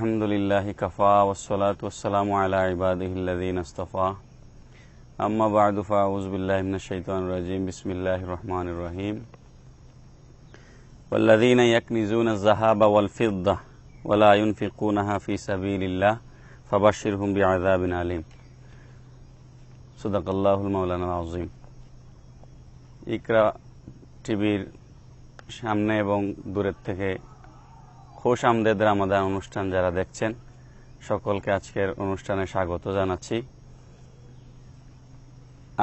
الحمد لله كفى والصلاة والسلام على عباده الذين اصطفى أما بعد فأعوذ بالله من الشيطان الرجيم بسم الله الرحمن الرحيم والذين يكنزون الذهب والفضة ولا ينفقونها في سبيل الله فبشرهم بعذاب أليم صدق الله المولانا العظيم ইকরা টিভির সামনে এবং দূরের থেকে খোশ আমদেদের আমাদের অনুষ্ঠান যারা দেখছেন, সকলকে আজকের অনুষ্ঠানে স্বাগত জানাচ্ছি।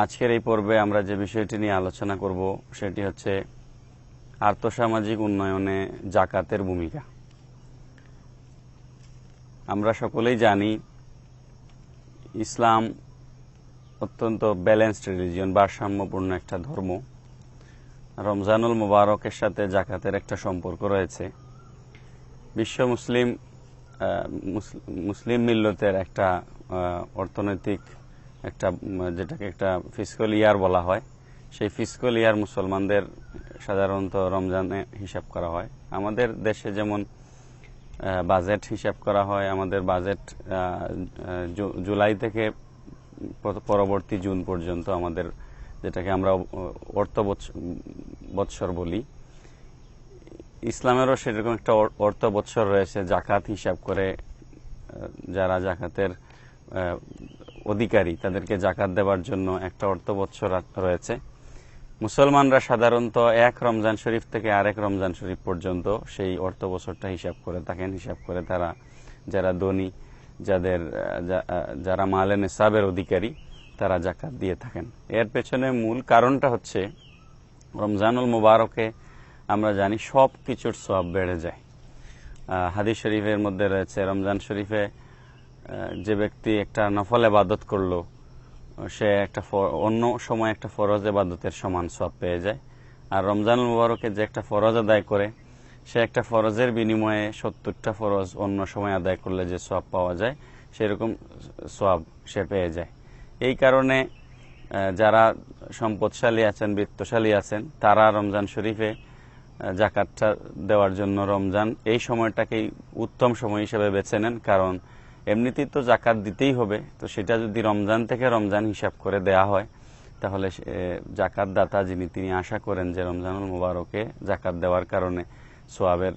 আজকের এই পর্বে আমরা যে বিষয়টি নিয়ে আলোচনা করব, সেটি হচ্ছে আর্থসামাজিক উন্নয়নে জাকাতের ভূমিকা। আমরা সকলেই জানি, ইসলাম অত্যন্ত ব্যালেন্সড রিলিজিয়ন, ভারসাম্যপূর্ণ একটা ধর্ম। রমজানুল মুবারকের সাথে জাকাতের একটা সম্পর্ক রয়েছে। বিশ্ব মুসলিম মুসলিম মিল্লতের একটা অর্থনৈতিক একটা যেটাকে একটা ফিসকল ইয়ার বলা হয়। সেই ফিসকল ইয়ার মুসলমানদের সাধারণত রমজানে হিসাব করা হয়। আমাদের দেশে যেমন বাজেট হিসাব করা হয়, আমাদের বাজেট জুলাই থেকে পরবর্তী জুন পর্যন্ত আমাদের যেটাকে আমরা অর্থ বৎস- বৎসর বলি। ইসলামেরও সেরকম একটা অর- অর্থ বৎসর রয়েছে জাকাত হিসাব করে যারা জাকাতের অধিকারী, তাদেরকে জাকাত দেওয়ার জন্য একটা অর্থ বৎসর রয়েছে। মুসলমানরা সাধারণত এক রমজান শরীফ থেকে আরেক রমজান শরীফ পর্যন্ত সেই অর্থ বছরটা হিসাব করে থাকেন, হিসাব করে তারা যারা ধনী, যাদের যারা মালে নেসাবের অধিকারী, তারা জাকাত দিয়ে থাকেন। এর পেছনে মূল কারণটা হচ্ছে রমজানুল মুবারকে আমরা জানি সব কিছুর সব বেড়ে যায়। হাদিস শরীফের মধ্যে রয়েছে, রমজান শরীফে যে ব্যক্তি একটা নফল এবাদত করল, সে একটা অন্য সময় একটা ফরজ এবাদতের সমান সব পেয়ে যায়। আর রমজান মুবারকে যে একটা ফরজ আদায় করে, সে একটা ফরজের বিনিময়ে সত্তরটা ফরজ অন্য সময় আদায় করলে যে সব পাওয়া যায়, সেরকম সব সে পেয়ে যায়। এই কারণে যারা সম্পদশালী আছেন, বৃত্তশালী আছেন, তারা রমজান শরীফে জাকাতটা দেওয়ার জন্য রমজান। এই সময়টাকেই উত্তম সময় হিসেবে বেছে নেন, কারণ এমনিতেই তো জাকাত দিতেই হবে। তো সেটা যদি রমজান থেকে রমজান হিসাব করে দেয়া হয়, তাহলে জাকাত দাতা যিনি, তিনি আশা করেন যে রমজানুল মুবারকে জাকাত দেওয়ার কারণে সোয়াবের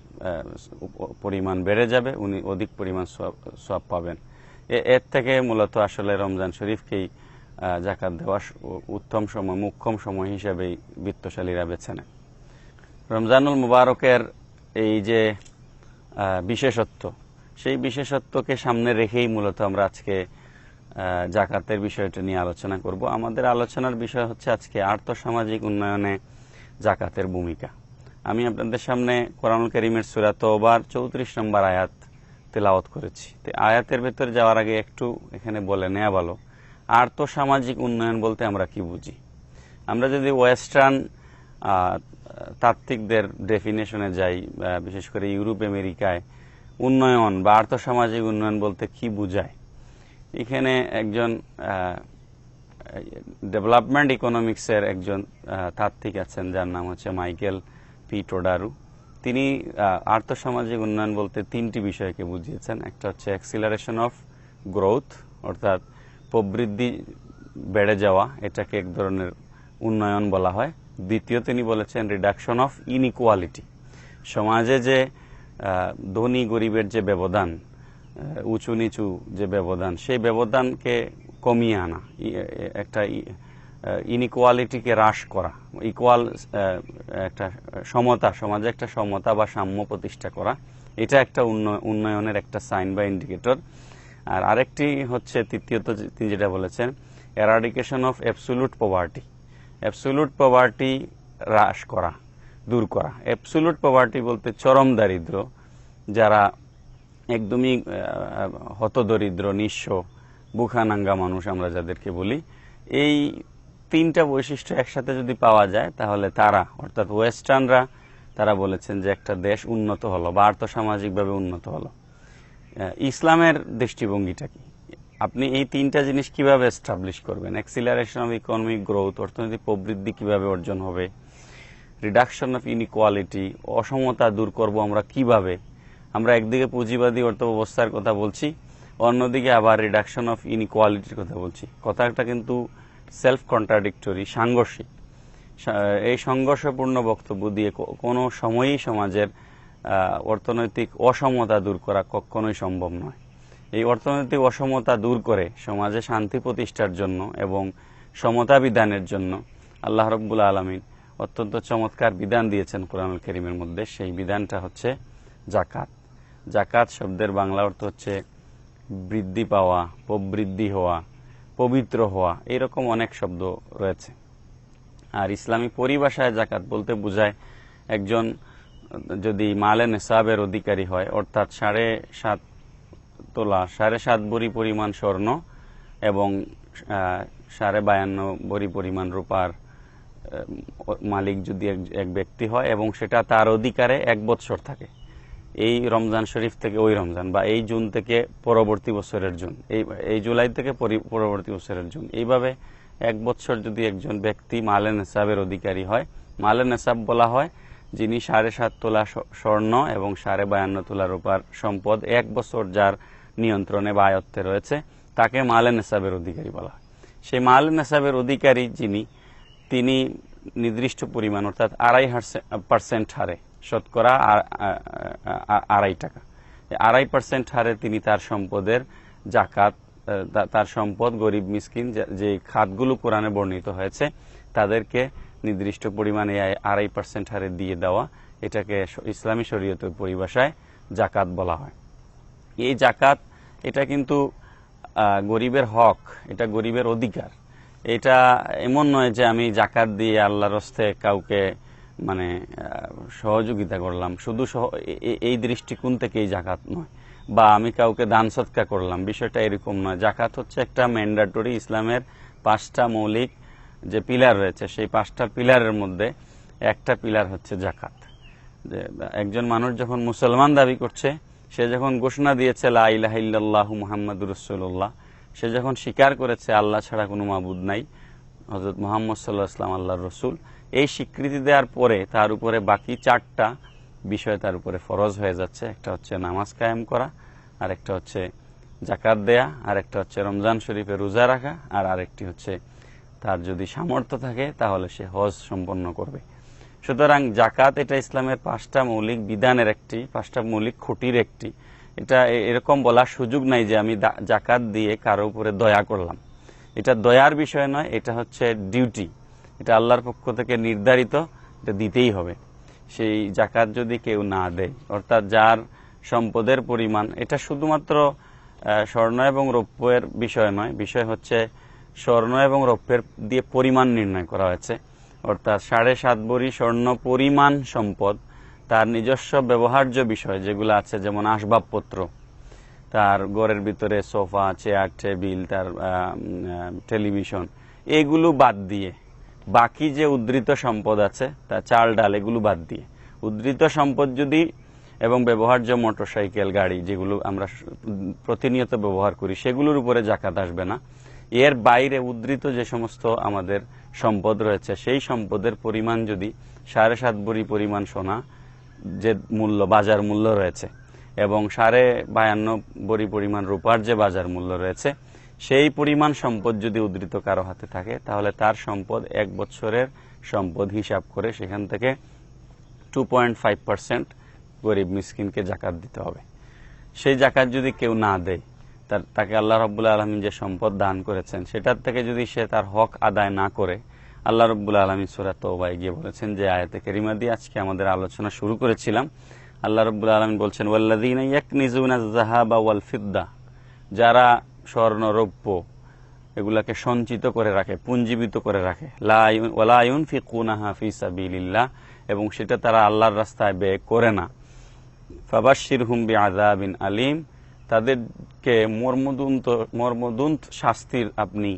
পরিমাণ বেড়ে যাবে, উনি অধিক পরিমাণ সোয়াব পাবেন। এর থেকে মূলত আসলে রমজান শরীফকেই জাকাত দেওয়া উত্তম সময়, মুখ্যম সময় হিসেবেই বৃত্তশালীরা বেছে নেন। রমজানুল মুবারকের এই যে বিশেষত্ব, সেই বিশেষত্বকে সামনে রেখেই মূলত আমরা আজকে জাকাতের বিষয়টা নিয়ে আলোচনা করব। আমাদের আলোচনার বিষয় হচ্ছে আজকে আর্থসামাজিক উন্নয়নে জাকাতের ভূমিকা। আমি আপনাদের সামনে কোরআনুল করিমের সুরা তোবার চৌত্রিশ নম্বর আয়াত তেলাওয়াত করেছি। তো আয়াতের ভেতরে যাওয়ার আগে একটু এখানে বলে নেওয়া ভালো। আর্থসামাজিক উন্নয়ন বলতে আমরা কি বুঝি? আমরা যদি ওয়েস্টার্ন তাত্ত্বিকদের ডেফিনেশনে যাই বিশেষ করে ইউরোপ, আমেরিকায় উন্নয়ন বা আর্থসামাজিক উন্নয়ন বলতে কি বুঝায়? এখানে একজন ডেভেলপমেন্ট ইকোনমিক্সের একজন তাত্ত্বিক আছেন, যার নাম হচ্ছে মাইকেল পি টোডারু। তিনি আর্থসামাজিক উন্নয়ন বলতে তিনটি বিষয়কে বুঝিয়েছেন। একটা হচ্ছে অ্যাক্সিলারেশন অফ গ্রোথ অর্থাৎ প্রবৃদ্ধি বেড়ে যাওয়া, এটাকে এক ধরনের উন্নয়ন বলা হয়। দ্বিতীয় তিনি বলেছেন রিডাকশন অফ ইনইকুয়ালিটি সমাজে যে ধনী গরিবের যে ব্যবধান উঁচু নিচু যে ব্যবধান, সেই ব্যবধানকে কমিয়ে আনা একটা ইনইকুয়ালিটিকে হ্রাস করা ইকুয়াল একটা সমতা, সমাজে একটা সমতা বা সাম্য প্রতিষ্ঠা করা, এটা একটা উন্ন- উন্নয়নের একটা সাইন বা ইন্ডিকেটর আর আরেকটি হচ্ছে, তৃতীয়ত তিনি যেটা বলেছেন eradication of absolute poverty absolute poverty হ্রাস করা, দূর করা। অ্যাবসুলুট পভার্টি বলতে চরম দারিদ্র, যারা একদমই হতদরিদ্র নিঃস্ব, বুখানাঙ্গা মানুষ আমরা যাদেরকে বলি, এই তিনটা বৈশিষ্ট্য একসাথে যদি পাওয়া যায়, তাহলে তারা, অর্থাৎ ওয়েস্টার্নরা, তারা বলেছেন যে একটা দেশ উন্নত হলো বা আর্থসামাজিকভাবে উন্নত হলো। ইসলামের দৃষ্টিভঙ্গিটা কি? আপনি এই তিনটা জিনিস কীভাবে এস্টাবলিশ করবেন? অ্যাক্সিলারেশন অফ ইকোনমিক গ্রোথ অর্থনৈতিক প্রবৃদ্ধি কীভাবে অর্জন হবে? রিডাকশন অফ ইনইকুয়ালিটি অসমতা দূর করব আমরা কীভাবে? আমরা একদিকে পুঁজিবাদী অর্থ ব্যবস্থার কথা বলছি, অন্যদিকে আবার রিডাকশন অফ ইনইকুয়ালিটির কথা বলছি। কথাটা কিন্তু সেলফ কন্ট্রাডিক্টরি সাংঘর্ষিক এই সংঘর্ষপূর্ণ বক্তব্য দিয়ে কোনো সময়ই সমাজের অর্থনৈতিক অসমতা দূর করা কখনোই সম্ভব নয়। এই অর্থনৈতিক অসমতা দূর করে সমাজে শান্তি প্রতিষ্ঠার জন্য এবং সমতা বিধানের জন্য আল্লাহ রব্বুল আলমিন অত্যন্ত চমৎকার বিধান দিয়েছেন কোরআনুল করিমের মধ্যে। সেই বিধানটা হচ্ছে জাকাত জাকাত শব্দের বাংলা অর্থ হচ্ছে বৃদ্ধি পাওয়া, প্রবৃদ্ধি হওয়া, পবিত্র হওয়া, এরকম অনেক শব্দ রয়েছে। আর ইসলামী পরিভাষায় জাকাত বলতে বোঝায় একজন যদি মালে নেসাবের অধিকারী হয়, অর্থাৎ সাড়ে সাত তোলা সাড়ে সাত বড়ি পরিমাণ স্বর্ণ এবং সাড়ে বায়ান্ন বড়ি পরিমাণ রূপার মালিক যদি এক- ব্যক্তি হয় এবং সেটা তার অধিকারে এক বৎসর থাকে। এই রমজান শরীফ থেকে ওই রমজান বা এই জুন থেকে পরবর্তী বছরের জুন, এই এই জুলাই থেকে পরি- পরবর্তী বছরের জুন। এইভাবে এক বছর যদি একজন ব্যক্তি মালে নেসাবের অধিকারী হয় মালে নেসাব বলা হয় যিনি সাড়ে সাত তোলা স্বর্ণ এবং সাড়ে বায়ান্ন তোলা রূপার সম্পদ, এক বছর যার নিয়ন্ত্রণে বা আয়ত্তে রয়েছে, তাকে মালে নেসাবের অধিকারী বলা হয়। সেই মালে নেসাবের অধিকারী যিনি, তিনি নির্দিষ্ট পরিমাণ, অর্থাৎ আড়াই পার্সেন্ট হারে শতকরা আড়াই টাকা। আড়াই পার্সেন্ট হারে তিনি তার সম্পদের জাকাত তার সম্পদ, গরিব, মিসকিন, যে খাতগুলো কোরআনে বর্ণিত হয়েছে, তাদেরকে নির্দিষ্ট পরিমাণে আড়াই পার্সেন্ট হারে দিয়ে দেওয়া, এটাকে ইসলামী শরীয়তের পরিভাষায় জাকাত বলা হয়। এই জাকাত এটা কিন্তু গরিবের হক, এটা গরিবের অধিকার। এটা এমন নয় যে আমি জাকাত দিয়ে আল্লাহর হস্তে কাউকে মানে সহযোগিতা করলাম। শুধু এই দৃষ্টিকোণ থেকে এই জাকাত নয়। বা আমি কাউকে দান সৎকা করলাম, বিষয়টা এরকম নয়। জাকাত হচ্ছে একটা ম্যান্ডাটরি ইসলামের পাঁচটা মৌলিক যে পিলার রয়েছে, সেই পাঁচটা পিলারের মধ্যে একটা পিলার হচ্ছে জাকাত যে, একজন মানুষ যখন মুসলমান দাবি করছে সে যখন ঘোষণা দিয়েছে, লা ইলাহা ইল্লাল্লাহ মুহাম্মাদুর সে যখন স্বীকার করেছে, আল্লাহ ছাড়া কোনো মাবুদ নাই হজরত মোহাম্মদ সাল্লাহ ইসলাম আল্লাহর রসুল, এই স্বীকৃতি দেওয়ার পরে তার উপরে বাকি চারটা বিষয় তার উপরে ফরজ হয়ে যাচ্ছে। একটা হচ্ছে নামাজ কায়েম করা আর একটা হচ্ছে জাকাত দেয়া আর একটা হচ্ছে রমজান শরীফে রোজা রাখা, আর আরেকটি হচ্ছে তার যদি সামর্থ্য থাকে, তাহলে সে হজ সম্পন্ন করবে। সুতরাং জাকাত এটা ইসলামের পাঁচটা মৌলিক বিধানের একটি, পাঁচটা মৌলিক খুঁটির একটি। এটা এরকম বলার সুযোগ নাই যে আমি জাকাত দিয়ে কারও উপরে দয়া করলাম। এটা দয়ার বিষয় নয়, এটা হচ্ছে ডিউটি। এটা আল্লাহর পক্ষ থেকে নির্ধারিত, এটা দিতেই হবে। সেই জাকাত যদি কেউ না দেয়, অর্থাৎ যার সম্পদের পরিমাণ, এটা শুধুমাত্র স্বর্ণ এবং রৌপ্যের বিষয় নয়, বিষয় হচ্ছে স্বর্ণ এবং রৌপ্যের দিয়ে পরিমাণ নির্ণয় করা হয়েছে। অর্থাৎ সাড়ে সাত ভরি স্বর্ণ পরিমাণ সম্পদ, তার নিজস্ব ব্যবহার্য বিষয় যেগুলো আছে, যেমন আসবাবপত্র, তার ঘরের ভিতরে সোফা, চেয়ার, টেবিল, তার টেলিভিশন, এগুলো বাদ দিয়ে, বাকি যে উদ্ধৃত সম্পদ আছে, তা চাল, ডাল, এগুলো বাদ দিয়ে, উদ্ধৃত সম্পদ যদি এবং ব্যবহার্য মোটরসাইকেল, গাড়ি যেগুলো আমরা প্রতিনিয়ত ব্যবহার করি, সেগুলোর উপরে জাকাত আসবে না। এর বাইরে উদ্ধৃত যে সমস্ত আমাদের সম্পদ রয়েছে, সেই সম্পদের পরিমাণ যদি সাড়ে সাত বড়ি পরিমাণ সোনা যে মূল্য, বাজার মূল্য রয়েছে, এবং সাড়ে বায়ান্ন বড়ি পরিমাণ রূপার যে বাজার মূল্য রয়েছে, সেই পরিমাণ সম্পদ যদি উদ্ধৃত কারও হাতে থাকে, তাহলে তার সম্পদ এক বছরের সম্পদ হিসাব করে সেখান থেকে টু পয়েন্ট ফাইভ পার্সেন্ট গরিব মিসকিনকে জাকাত দিতে হবে। সেই জাকাত যদি কেউ না দেয় তার তাকে আল্লাহ রব্বুল্লা আলমিন যে সম্পদ দান করেছেন, সেটার থেকে যদি সে তার হক আদায় না করে, আল্লাহ রব্বুল্লা আলমী সুরাত তৌবায় গিয়ে বলেছেন যে, আয়াতে কেরিমা দিয়ে আজকে আমাদের আলোচনা শুরু করেছিলাম। আল্লাহ রব্বুল্লা আলমিন বলছেন ওয়াল্লাদিন যারা স্বর্ণ, রৌপ্য এগুলাকে সঞ্চিত করে রাখে পুঞ্জীবিত করে রাখে ওয়ালায়ুন ফি কুনাহা ফি সাবিলিল্লাহ, এবং সেটা তারা আল্লাহর রাস্তায় ব্যয় করে না। ফাবাশির হুম্বি আজাবিন আলিম তাদেরকে মর্মদুন্ত মর্মদুন্ত শাস্তির আপনি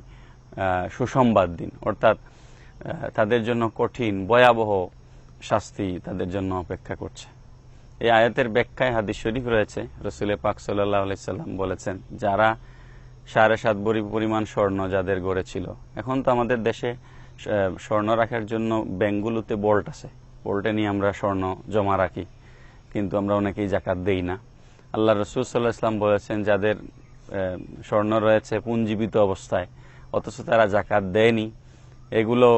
সুসংবাদ দিন। অর্থাৎ তাদের জন্য কঠিন, ভয়াবহ শাস্তি তাদের জন্য অপেক্ষা করছে। এই আয়াতের ব্যাখ্যায় হাদিস শরীফ রয়েছে। রসুলের পাক আলাইসাল্লাম বলেছেন, যারা সাড়ে সাত বড়ি পরিমাণ স্বর্ণ যাদের গড়ে ছিল। এখন তো আমাদের দেশে স্বর্ণ রাখার জন্য ব্যাঙ্কগুলোতে বোল্ট আছে। বোল্টে নিয়ে আমরা স্বর্ণ জমা রাখি। কিন্তু আমরা অনেকেই জাকাত দেই না। আল্লাহ রসুল সাল্লাহ ইসলাম বলেছেন, যাদের স্বর্ণ রয়েছে পুঞ্জীবিত অবস্থায়, অথচ তারা জাকাত দেয়নি। এগুলো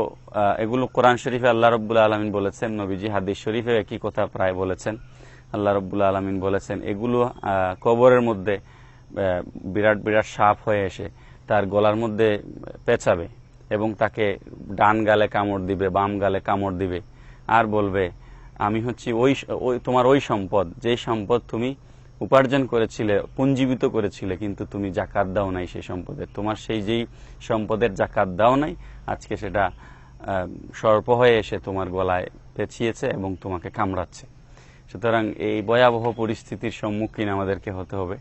এগুলো কোরআন শরীফে আল্লাহ রব্বুল আলমিন বলেছেন, নবীজি হাদিস শরীফে একই কথা প্রায় বলেছেন। আল্লাহ রব্বুল আলমিন বলেছেন, এগুলো কবরের মধ্যে বিরাট বিরাট সাপ হয়ে এসে তার গলার মধ্যে পেঁচাবে এবং তাকে ডান গালে কামড় দিবে, বাম গালে কামড় দিবে। আর বলবে, আমি হচ্ছি ওই, তোমার ওই সম্পদ, যেই সম্পদ তুমি উপার্জন করেছিলে, পুঞ্জীবিত করেছিলে, কিন্তু তুমি জাকাত দাও নাই সেই সম্পদের তোমার সেই যেই সম্পদের জাকাত দাও নাই, আজকে সেটা সর্প হয়ে এসে তোমার গলায় পেঁচিয়েছে এবং তোমাকে কামড়াচ্ছে। সুতরাং এই ভয়াবহ পরিস্থিতির সম্মুখীন আমাদেরকে হতে হবে।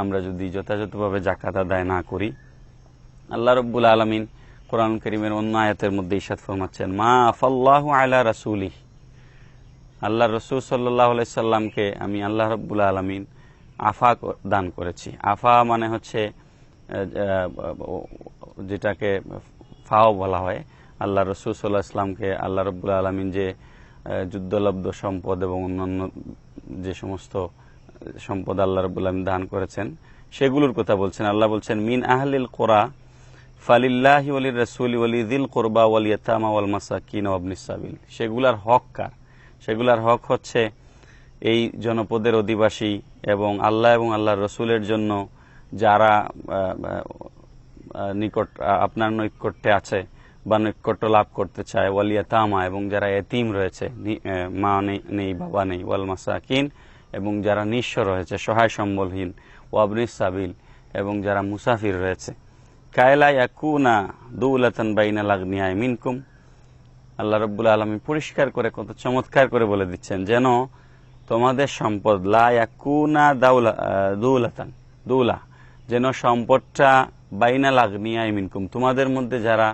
আমরা যদি যথাযথভাবে জাকাত আদায় না করি, আল্লাহ রব্বুল আলমিন কোরআন করিমের অন্য আয়াতের মধ্যে ইসাদ ফরমাচ্ছেন, মা আফাল্লাহ আলা রাসুলি আল্লাহ রসুল সাল্লাহ সাল্লামকে আমি আল্লাহ রব্বুল আলমিন আফা দান করেছি। আফা মানে হচ্ছে যেটাকে ফাও বলা হয়। আল্লাহ রসুল সাল্লাহ ইসলামকে আল্লাহ রব্বুল আলমিন যে যুদ্ধলব্ধ সম্পদ এবং অন্যান্য যে সমস্ত সম্পদ আল্লাহ রব্বুল আলমিন দান করেছেন, সেগুলোর কথা বলছেন। আল্লাহ বলছেন, মিন আহলিল কোরা, ফালিল্লাহি ওয়ালি রসুল ওয়ালি দিল কোরবা ওয়াল ইয়াতামা ওয়াল মাসাকিন সেগুলার হক কার? সেগুলার হক হচ্ছে এই জনপদের অধিবাসী এবং আল্লাহ এবং আল্লাহর রসুলের জন্য যারা নিকট আপনার নৈকট্যে আছে বা নৈকট্য লাভ করতে চায় ওয়ালিয়া তামা এবং যারা এতিম রয়েছে মা নেই বাবা নেই, ওয়াল মাসাকিন, এবং যারা নিঃস্ব রয়েছে, সহায় সম্বলহীন ওয়াবনিস সাবিল, এবং যারা মুসাফির রয়েছে। কায়লা ইয়াকুনা দৌলাতান বাইনা লাগনিয়ায় মিনকুম আল্লাহ রব্বুল আলমী পরিষ্কার করে, কত চমৎকার করে বলে দিচ্ছেন, যেন তোমাদের সম্পদ লা ইয়াকুনা দাউলা দৌলাতান দৌলা যেন সম্পদটা বাইনা লাগনিয়ায় মিনকুম তোমাদের মধ্যে যারা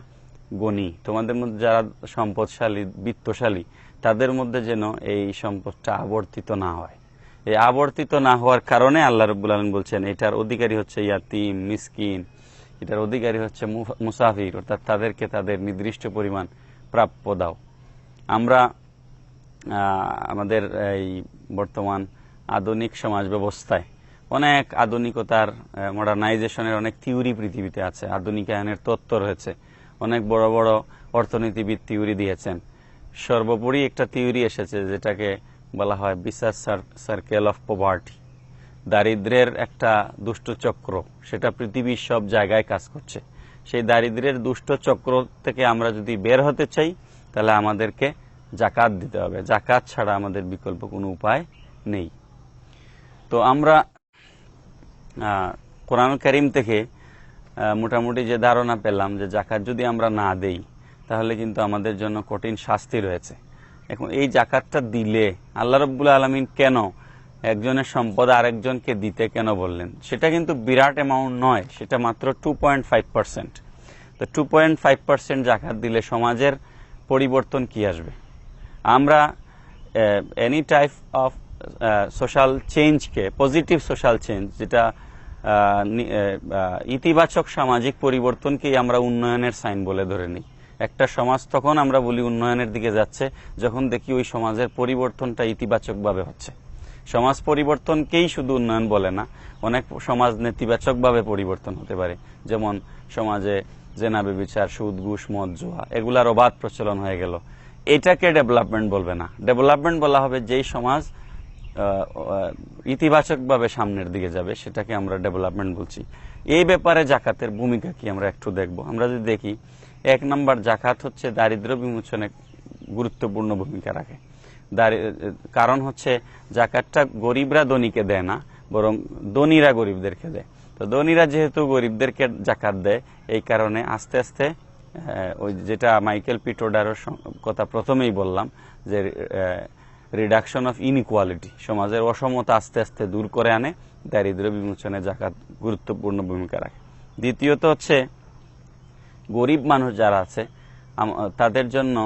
গণী, তোমাদের মধ্যে যারা সম্পদশালী, বিত্তশালী, তাদের মধ্যে যেন এই সম্পদটা আবর্তিত না হয়। এই আবর্তিত না হওয়ার কারণে আল্লাহ রব্বুল আলম বলছেন, এটার অধিকারী হচ্ছে ইয়াতিম, মিসকিন, এটার অধিকারী হচ্ছে মুসাফির, অর্থাৎ তাদেরকে তাদের নির্দিষ্ট পরিমাণ প্রাপ্য দাও। আমরা আমাদের এই বর্তমান আধুনিক সমাজ ব্যবস্থায় অনেক আধুনিকতার মডার্নাইজেশনের অনেক থিওরি পৃথিবীতে আছে, আধুনিকায়নের তত্ত্ব রয়েছে। অনেক বড় বড় অর্থনীতিবিদ থিওরি দিয়েছেন। সর্বোপরি একটা থিওরি এসেছে যেটাকে বলা হয় বিসার সার্কেল অফ পভার্টি দারিদ্রের একটা দুষ্ট চক্র, সেটা পৃথিবীর সব জায়গায় কাজ করছে। সেই দারিদ্রের দুষ্ট চক্র থেকে আমরা যদি বের হতে চাই, তাহলে আমাদেরকে জাকাত দিতে হবে। জাকাত ছাড়া আমাদের বিকল্প কোনো উপায় নেই। তো আমরা কোরআন করিম থেকে মোটামুটি যে ধারণা পেলাম যে জাকাত যদি আমরা না দেই, তাহলে কিন্তু আমাদের জন্য কঠিন শাস্তি রয়েছে। এখন এই জাকাতটা দিলে আল্লাহ রব্বুল আলমিন কেন একজনের সম্পদ আরেকজনকে দিতে কেন বললেন? সেটা কিন্তু বিরাট অ্যামাউন্ট নয়, সেটা মাত্র টু পয়েন্ট ফাইভ পার্সেন্ট তো টু পয়েন্ট ফাইভ পার্সেন্ট জাকাত দিলে সমাজের পরিবর্তন কি আসবে? আমরা এনি টাইপ অফ সোশ্যাল চেঞ্জকে পজিটিভ সোশ্যাল চেঞ্জ যেটা ইতিবাচক সামাজিক পরিবর্তনকেই আমরা উন্নয়নের সাইন বলে ধরে নিই। একটা সমাজ তখন আমরা বলি উন্নয়নের দিকে যাচ্ছে, যখন দেখি ওই সমাজের পরিবর্তনটা ইতিবাচকভাবে হচ্ছে। সমাজ পরিবর্তনকেই শুধু উন্নয়ন বলে না, অনেক সমাজ নেতিবাচকভাবে পরিবর্তন হতে পারে। যেমন সমাজে জেনাবে বিচার সুদ, ঘুষ, মদ, জুয়া, এগুলার অবাধ প্রচলন হয়ে গেল। এটাকে ডেভেলপমেন্ট বলবে না। ডেভেলপমেন্ট বলা হবে যেই সমাজ ইতিবাচকভাবে সামনের দিকে যাবে, সেটাকে আমরা ডেভেলপমেন্ট বলছি। এই ব্যাপারে জাকাতের ভূমিকা কি আমরা একটু দেখব। আমরা যদি দেখি, এক নম্বর জাকাত হচ্ছে দারিদ্র বিমোচনে গুরুত্বপূর্ণ ভূমিকা রাখে। কারণ হচ্ছে জাকাতটা গরিবরা ধনীকে দেয় না, বরং ধনীরা গরিবদেরকে দেয়। তো ধনীরা যেহেতু গরিবদেরকে জাকাত দেয়, এই কারণে আস্তে আস্তে ওই যেটা মাইকেল পিটোডারের কথা প্রথমেই বললাম, যে রিডাকশন অফ ইনইকুয়ালিটি সমাজের অসমতা আস্তে আস্তে দূর করে আনে দারিদ্র বিমোচনে জাকাত গুরুত্বপূর্ণ ভূমিকা রাখে। দ্বিতীয়ত হচ্ছে, গরিব মানুষ যারা আছে তাদের জন্য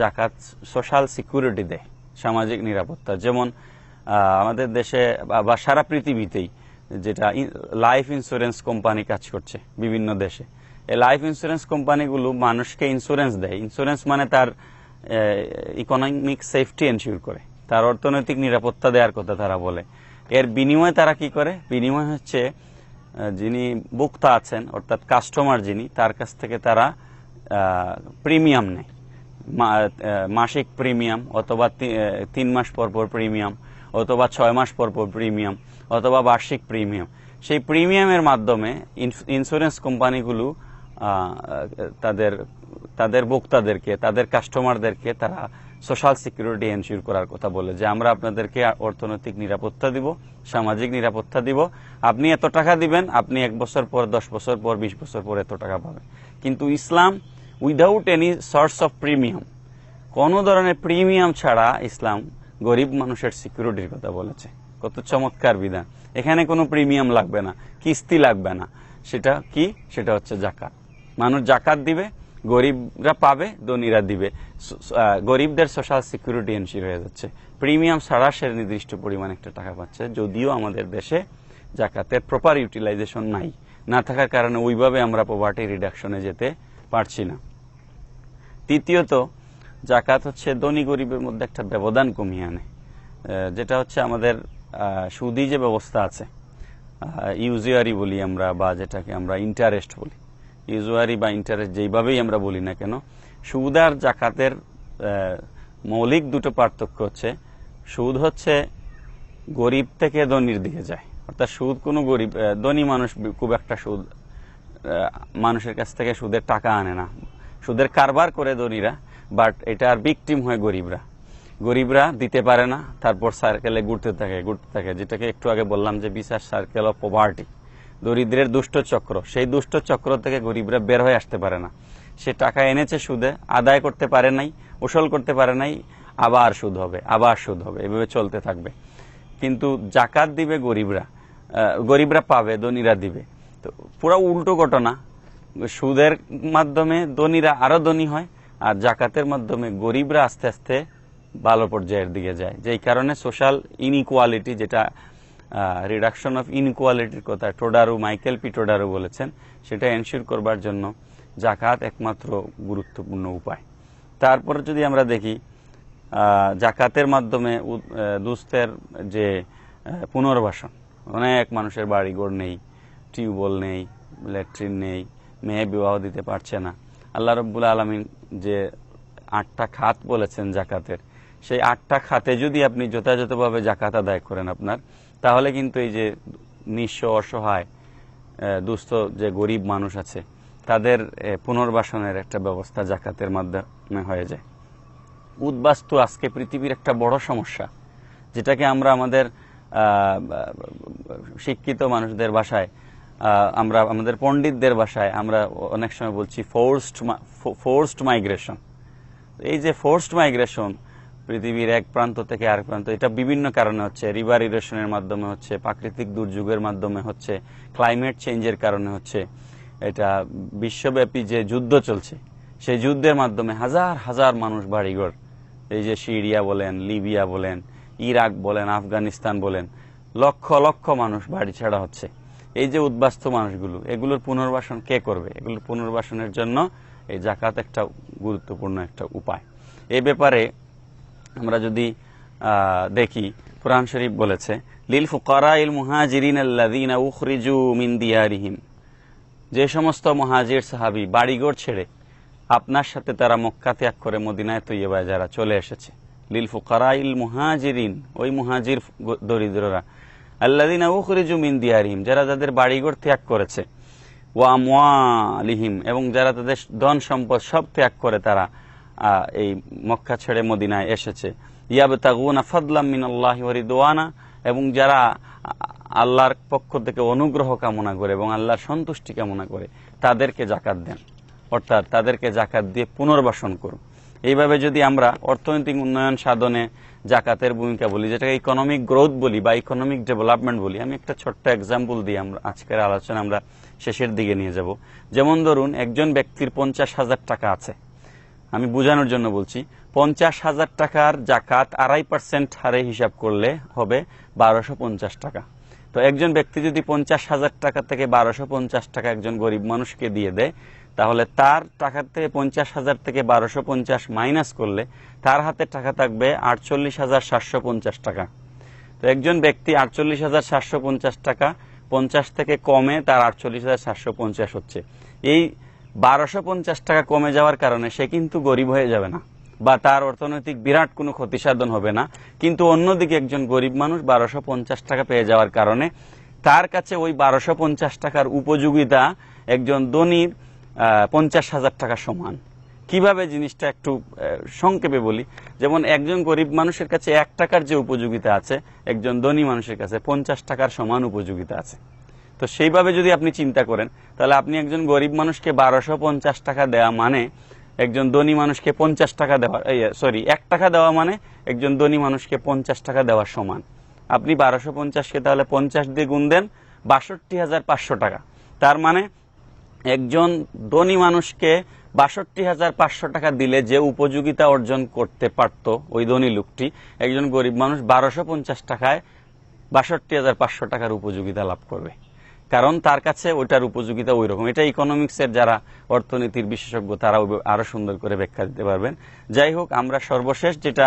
জাকাত সোশ্যাল সিকিউরিটি দেয়। সামাজিক নিরাপত্তা। যেমন আমাদের দেশে বা- সারা পৃথিবীতেই যেটা লাইফ ইন্স্যুরেন্স কোম্পানি কাজ করছে বিভিন্ন দেশে। এই লাইফ ইন্স্যুরেন্স কোম্পানিগুলো মানুষকে ইন্স্যুরেন্স দেয়। ইন্স্যুরেন্স মানে তার ইকোনমিক সেফটি এনশিওর করে। তার অর্থনৈতিক নিরাপত্তা দেওয়ার কথা তারা বলে। এর বিনিময়ে তারা কি করে? বিনিময় হচ্ছে যিনি ভোক্তা আছেন, অর্থাৎ কাস্টমার যিনি, তার কাছ থেকে তারা প্রিমিয়াম নেয়। মাসিক প্রিমিয়াম অথবা তিন মাস পর পর প্রিমিয়াম অথবা ছয় মাস পর পর প্রিমিয়াম অথবা বার্ষিক প্রিমিয়াম। সেই প্রিমিয়ামের মাধ্যমে ইন্স্যুরেন্স কোম্পানিগুলো তাদের তাদের ভোক্তাদেরকে, তাদের কাস্টমারদেরকে তারা সোশ্যাল সিকিউরিটি এনশিওর করার কথা বলে যে আমরা আপনাদেরকে অর্থনৈতিক নিরাপত্তা দিব, সামাজিক নিরাপত্তা দিব। আপনি এত টাকা দিবেন, আপনি এক বছর পর, দশ বছর পর, বিশ বছর পর এত টাকা পাবেন। কিন্তু ইসলাম without any source of premium কোন ধরনের প্রিমিয়াম ছাড়া ইসলাম গরিব মানুষের সিকিউরিটির কথা বলেছে। কত চমৎকার বিধান। এখানে কোনো প্রিমিয়াম লাগবে না, কিস্তি লাগবে না। সেটা কি? সেটা হচ্ছে জাকাত। মানুষ জাকাত দিবে, গরিবরা পাবে, ধনীরা দিবে। গরিবদের সোশ্যাল সিকিউরিটি এনশিওর হয়ে যাচ্ছে। প্রিমিয়াম ছাড়া সে নির্দিষ্ট পরিমাণ একটা টাকা পাচ্ছে, যদিও আমাদের দেশে জাকাতের প্রপার ইউটিলাইজেশন নাই। না থাকার কারণে ওইভাবে আমরা পভার্টি রিডাকশনে যেতে পারছি না। তৃতীয়ত জাকাত হচ্ছে ধনী গরিবের মধ্যে একটা ব্যবধান কমিয়ে আনে যেটা হচ্ছে আমাদের সুদি যে ব্যবস্থা আছে ইউজুয়ারি বলি আমরা বা যেটাকে আমরা ইন্টারেস্ট বলি। ইউজুয়ারি বা ইন্টারেস্ট যেইভাবেই আমরা বলি না কেন, সুদ আর জাকাতের মৌলিক দুটো পার্থক্য হচ্ছে, সুদ হচ্ছে গরিব থেকে ধনির দিকে যায়। অর্থাৎ সুদ কোনো গরিব ধনী মানুষ খুব একটা সুদ মানুষের কাছ থেকে সুদের টাকা আনে না। সুদের কারবার করে ধনীরা বাট এটা এটার বিকটিম হয় গরিবরা। গরিবরা দিতে পারে না, তারপর সার্কেলে ঘুরতে থাকে ঘুরতে থাকে, যেটাকে একটু আগে বললাম যে বিশাস সার্কেল অফ পভার্টি দরিদ্রের দুষ্ট চক্র, সেই দুষ্ট চক্র থেকে গরিবরা বের হয়ে আসতে পারে না। সে টাকা এনেছে সুদে, আদায় করতে পারে নাই, উসল করতে পারে নাই, আবার সুদ হবে, আবার সুদ হবে, এভাবে চলতে থাকবে। কিন্তু জাকাত দিবে গরিবরা গরিবরা পাবে, ধনীরা দিবে। তো পুরো উল্টো ঘটনা সুদের মাধ্যমে ধনীরা আরও ধনী হয়, আর জাকাতের মাধ্যমে গরিবরা আস্তে আস্তে ভালো পর্যায়ের দিকে যায়। যেই কারণে সোশ্যাল ইনইকুয়ালিটি যেটা রিডাকশন অফ ইনইকুয়ালিটির কথা টোডারু, মাইকেল পি টোডারু বলেছেন, সেটা এনশিওর করবার জন্য জাকাত একমাত্র গুরুত্বপূর্ণ উপায়। তারপরে যদি আমরা দেখি জাকাতের মাধ্যমে দুস্থের যে পুনর্বাসন, অনেক মানুষের বাড়িঘর নেই, টিউবওয়েল নেই, ল্যাট্রিন নেই মেয়ে বিবাহ দিতে পারছে না। আল্লাহ রব্বুল আলমিন যে আটটা খাত বলেছেন জাকাতের সেই আটটা খাতে যদি আপনি যথাযথভাবে জাকাত আদায় করেন আপনার তাহলে কিন্তু এই যে নিঃস্ব অসহায় দুস্থ যে গরিব মানুষ আছে তাদের পুনর্বাসনের একটা ব্যবস্থা জাকাতের মাধ্যমে হয়ে যায়। উদ্বাস্তু আজকে পৃথিবীর একটা বড় সমস্যা যেটাকে আমরা আমাদের শিক্ষিত মানুষদের আহ, আমরা আমাদের পণ্ডিতদের ভাষায় আমরা অনেক সময় বলছি ফোর্সড ফোর্সড মাইগ্রেশন এই যে ফোর্সড মাইগ্রেশন পৃথিবীর এক প্রান্ত থেকে আরেক প্রান্ত, এটা বিভিন্ন কারণে হচ্ছে। রিভার ইরেশনের মাধ্যমে হচ্ছে, প্রাকৃতিক দুর্যোগের মাধ্যমে হচ্ছে ক্লাইমেট চেঞ্জের কারণে হচ্ছে। এটা বিশ্বব্যাপী যে যুদ্ধ চলছে, সেই যুদ্ধের মাধ্যমে হাজার হাজার মানুষ বাড়িঘর। এই যে সিরিয়া বলেন, লিবিয়া বলেন, ইরাক বলেন, আফগানিস্তান বলেন, লক্ষ লক্ষ মানুষ বাড়ি ছাড়া হচ্ছে। এই যে উদ্বাস্ত মানুষগুলো, এগুলোর পুনর্বাসন কে করবে? এগুলোর পুনর্বাসনের জন্য এই জাকাত একটা গুরুত্বপূর্ণ একটা উপায়। এই ব্যাপারে আমরা যদি দেখি, কোরআন শরীফ বলেছে, লিল ফুকারা ইল মুহাজিরিন উখরিজু মিন দিয়ারিহিম। যে সমস্ত মহাজির সাহাবী বাড়িঘর ছেড়ে আপনার সাথে তারা মক্কা ত্যাগ করে মদিনায় তৈয়বায় যারা চলে এসেছে, লিল ফুকারা ইল মুহাজিরিন, ওই মুহাজির দরিদ্ররা মিন দিয়ারিহিম, যারা তাদের বাড়িঘর ত্যাগ করেছে। ওয়া এবং যারা তাদের ধন সম্পদ সব ত্যাগ করে তারা এই মক্কা ছেড়ে মদিনায় এসেছে। ইয়াবতাগুনা ফাদলাম মিনাল্লাহি ওয়া রিদওয়ানা, এবং যারা আল্লাহর পক্ষ থেকে অনুগ্রহ কামনা করে এবং আল্লাহর সন্তুষ্টি কামনা করে, তাদেরকে জাকাত দেন। অর্থাৎ তাদেরকে জাকাত দিয়ে পুনর্বাসন করুন। এইভাবে যদি আমরা অর্থনৈতিক উন্নয়ন সাধনে জাকাতের ভূমিকা বলি, যেটাকে ইকোনমিক গ্রোথ বলি বা ইকোনমিক ডেভেলপমেন্ট বলি, আমি একটা ছোট্ট এক্সাম্পল দিয়ে আমরা আজকের আলোচনা আমরা শেষের দিকে নিয়ে যাব। যেমন ধরুন, একজন ব্যক্তির পঞ্চাশ হাজার টাকা আছে। আমি বোঝানোর জন্য বলছি, পঞ্চাশ হাজার টাকার জাকাত আড়াই পার্সেন্ট হারে হিসাব করলে হবে বারোশো পঞ্চাশ টাকা। তো একজন ব্যক্তি যদি পঞ্চাশ হাজার টাকা থেকে বারোশো পঞ্চাশ টাকা একজন গরিব মানুষকে দিয়ে দেয় তাহলে তার টাকা থেকে পঞ্চাশ হাজার থেকে বারোশো পঞ্চাশ মাইনাস করলে তার হাতে টাকা থাকবে আটচল্লিশ হাজার সাতশো পঞ্চাশ টাকা। তো একজন ব্যক্তি আটচল্লিশ হাজার সাতশো পঞ্চাশ টাকা, পঞ্চাশ থেকে কমে তার আটচল্লিশ হাজার সাতশো পঞ্চাশ হচ্ছে। এই বারোশো পঞ্চাশ টাকা কমে যাওয়ার কারণে সে কিন্তু গরিব হয়ে যাবে না বা তার অর্থনৈতিক বিরাট কোনো ক্ষতিসাধন হবে না। কিন্তু অন্যদিকে একজন গরিব মানুষ বারোশো পঞ্চাশ টাকা পেয়ে যাওয়ার কারণে তার কাছে ওই বারোশো পঞ্চাশ টাকার উপযোগিতা একজন ধনীর পঞ্চাশ হাজার টাকা সমান। কীভাবে জিনিসটা একটু সংক্ষেপে বলি, যেমন একজন গরিব মানুষের কাছে এক টাকার যে উপযোগিতা আছে, একজন ধনী মানুষের কাছে পঞ্চাশ টাকার সমান উপযোগিতা আছে। তো সেইভাবে যদি আপনি চিন্তা করেন, তাহলে আপনি একজন গরিব মানুষকে বারোশো পঞ্চাশ টাকা দেওয়া মানে একজন ধনী মানুষকে পঞ্চাশ টাকা দেওয়া সরি, এক টাকা দেওয়া মানে একজন ধনী মানুষকে পঞ্চাশ টাকা দেওয়ার সমান। আপনি বারোশো পঞ্চাশকে তাহলে পঞ্চাশ দিয়ে গুণ দেন বাষট্টি হাজার পাঁচশো টাকা। তার মানে একজন ধনী মানুষকে বাষট্টি হাজার পাঁচশো টাকা দিলে যে উপযোগিতা অর্জন করতে পারত ওই ধনী লোকটি, একজন গরিব মানুষ বারোশো পঞ্চাশ টাকায় বাষট্টি হাজার পাঁচশো টাকার উপযোগিতা লাভ করবে। কারণ তার কাছে ওইটার উপযোগিতা ওই রকম এটা ইকোনমিক্সের যারা অর্থনীতির বিশেষজ্ঞ তারা আরও সুন্দর করে ব্যাখ্যা দিতে পারবেন। যাই হোক, আমরা সর্বশেষ যেটা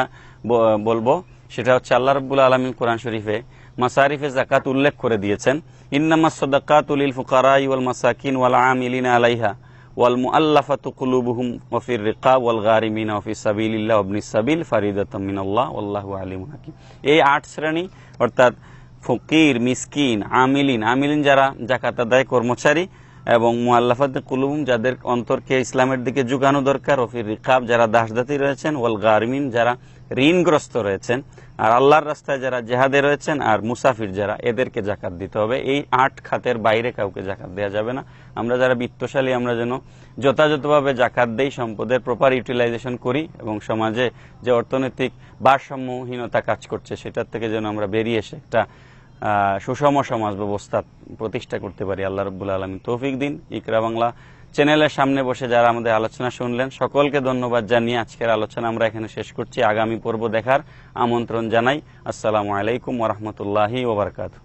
বলব, সেটা হচ্ছে আল্লাহ রব্বুল আলমী কোরআন শরীফে মাসারিফে জাকাত উল্লেখ করে দিয়েছেন। ইন্নামা সদাকাতুল ফুকারাই ওয়াল মাসাকিন ওয়াল আমিলিনা আলাইহা ওয়াল মুআল্লাফাতু কুলুবুহুম ওয়া ফির রিকাব ওয়াল গারিমিনা ওয়া ফি সাবিলিল্লাহ ওয়া ইবনিস সাবিল ফারিদাতাম মিনাল্লাহ ওয়াল্লাহু আলিমুন হাকিম। এই আট শ্রেণি, অর্থাৎ ফকির, মিসকিন, আমিলিন আমিলিন যারা জাকাত আদায় কর্মচারী এবং মুআল্লাফাত কুলুম যাদের অন্তরকে ইসলামের দিকে ঝুঁকানো দরকার ওফির রিকাব যারা দাসদাতি রয়েছেন, ওয়াল গারমিন যারা ঋণগ্রস্ত রয়েছেন। আর আল্লাহর রাস্তায় যারা জেহাদে রয়েছেন আর মুসাফির যারা, এদেরকে জাকাত দিতে হবে। এই আট খাতের বাইরে কাউকে জাকাত দেওয়া যাবে না। আমরা যারা বিত্তশালী, আমরা যেন যথাযথভাবে জাকাত দেই, সম্পদের প্রপার ইউটিলাইজেশন করি এবং সমাজে যে অর্থনৈতিক ভারসাম্যহীনতা কাজ করছে, সেটার থেকে যেন আমরা বেরিয়ে এসে একটা সুষম সমাজ ব্যবস্থা প্রতিষ্ঠা করতে পারি। আল্লাহ রব্বুল আলমী তৌফিক দিন। ইকরা বাংলা চ্যানেলের সামনে বসে যারা আমাদের আলোচনা শুনলেন, সকলকে ধন্যবাদ জানিয়ে আজকের আলোচনা আমরা এখানে শেষ করছি। আগামী পর্ব দেখার আমন্ত্রণ জানাই। আসসালামু আলাইকুম ওরহমতুল্লাহি ওবরকাতু